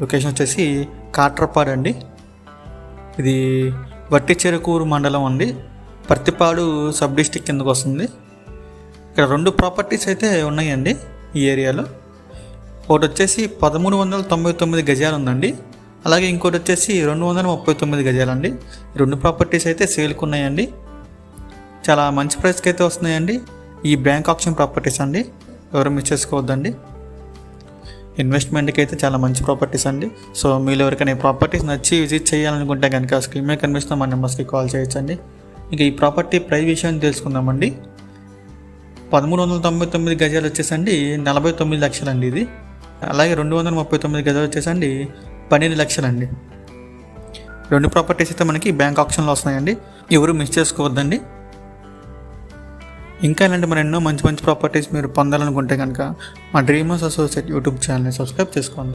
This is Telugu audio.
లొకేషన్ వచ్చేసి కాట్రపాడు అండి. ఇది వట్టి చెరుకూరు మండలం అండి. పర్తిపాడు సబ్ డిస్టిక్ కిందకు వస్తుంది. ఇక్కడ రెండు ప్రాపర్టీస్ అయితే ఉన్నాయండి ఈ ఏరియాలో. ఒకటి వచ్చేసి పదమూడు వందల తొంభై తొమ్మిది గజాలు ఉందండి. అలాగే ఇంకోటి వచ్చేసి రెండు వందల ముప్పై తొమ్మిది గజాలండి. రెండు ప్రాపర్టీస్ అయితే సేల్కి ఉన్నాయండి. చాలా మంచి ప్రైస్కి అయితే వస్తున్నాయండి. ఈ బ్యాంక్ ఆప్షన్ ప్రాపర్టీస్ అండి. ఎవరు మిస్ చేసుకోవద్దండి. ఇన్వెస్ట్మెంట్కి అయితే చాలా మంచి ప్రాపర్టీస్ అండి. సో మీరు ఎవరికైనా ఈ ప్రాపర్టీస్ నచ్చి విజిట్ చేయాలనుకుంటే కనుక స్క్రీన్ మీద కనిపిస్తున్న మా నెంబర్స్కి కాల్ చేయొచ్చండి. ఇంకా ఈ ప్రాపర్టీ ప్రైస్ విషయాన్ని తెలుసుకుందామండి. పదమూడు వందల తొంభై తొమ్మిది గజాలు వచ్చేసండి నలభై తొమ్మిది లక్షలండి ఇది. అలాగే రెండు వందల ముప్పై తొమ్మిది గజాలు వచ్చేసండి పన్నెండు లక్షలండి. రెండు ప్రాపర్టీస్ అయితే మనకి బ్యాంక్ ఆప్షన్లో వస్తున్నాయండి. ఎవరు మిస్ చేసుకోవద్దండి. ఇంకా ఇలాంటి మరి ఎన్నో మంచి మంచి ప్రాపర్టీస్ మీరు పొందాలనుకుంటే కనుక మా డ్రీమర్స్ అసోసియేట్ యూట్యూబ్ ఛానల్ని సబ్స్క్రైబ్ చేసుకోండి.